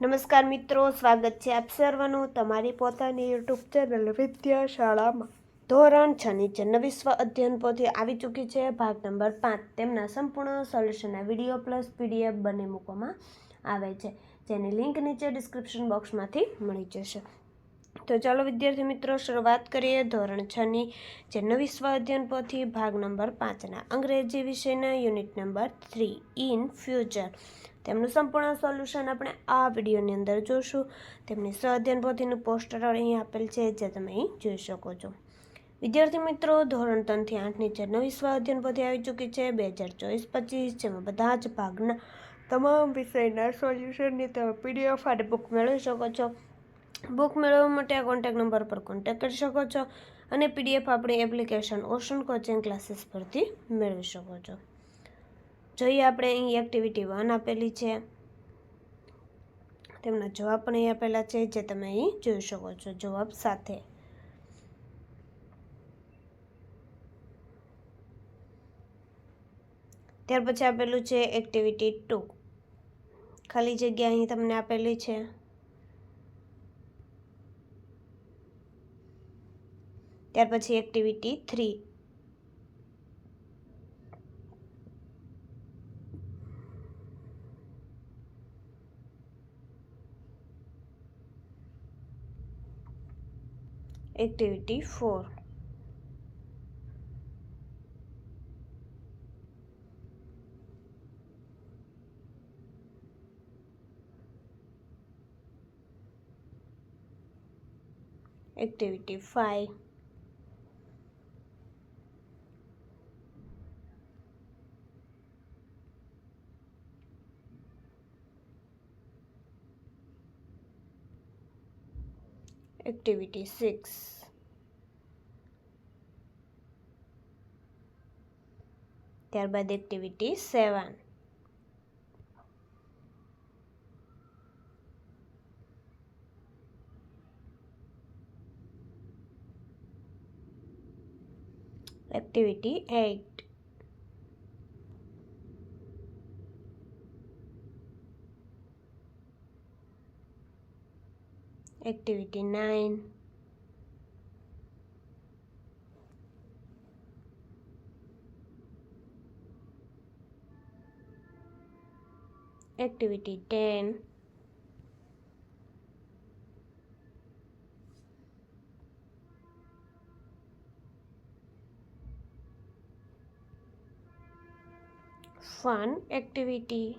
નમસ્કાર મિત્રો, સ્વાગત છે આપ સર્વનું તમારી પોતાની યુટ્યુબ ચેનલ વિદ્યા શાળામાં ધોરણ છ ની વિશ્વ અધ્યયન પોથી આવી ચૂકી છે, ભાગ નંબર પાંચ. તેમના સંપૂર્ણ સોલ્યુશનના વીડિયો પ્લસ પીડીએફ બંને મૂકવામાં આવે છે. જેની લિંક નીચે ડિસ્ક્રિપ્શન બોક્સમાંથી મળી જશે. તો ચાલો વિદ્યાર્થી મિત્રો, શરૂઆત કરીએ ધોરણ છની જે નવી સ્વ અધ્યયન પોથી, ભાગ નંબર પાંચના. અંગ્રેજી વિષયના unit number three, in future. તેમનું સંપૂર્ણ સોલ્યુશન આપણે આ વિડીયોની અંદર જોશું. તેમની સ્વ અધ્યયન પોથીનું પોસ્ટર અહીં આપેલ છે, જે તમે અહીં જોઈ શકો છો. વિદ્યાર્થી મિત્રો, ધોરણ ત્રણથી આઠની જે નવી સ્વ પોથી આવી ચૂકી છે, બે હજાર ચોવીસ પચીસ, જેમાં બધા જ ભાગના તમામ વિષયના સોલ્યુશનની તમે પીડીએફ અને બુક મેળવી શકો છો. બુક મેળવવા માટે આ કોન્ટેક્ટ નંબર પર કોન્ટેક્ટ કરી શકો છો અને પીડીએફ આપણી એપ્લિકેશન ઓશન કોચિંગ ક્લાસીસ પરથી મેળવી શકો છો. જોઈએ આપણે અહીં એક્ટિવિટી વન આપેલી છે. તેમના જવાબ પણ અહીં આપેલા છે, જે તમે અહીં જોઈ શકો છો. જવાબ સાથે. ત્યાર પછી આપેલું છે એક્ટિવિટી ટુ ખાલી જગ્યા અહીં તમને આપેલી છે. ત્યાર પછી activity three Activity 4 Activity 5 Activity 6 thereby the activity 7. Activity 8 activity 9 activity 10 fun activity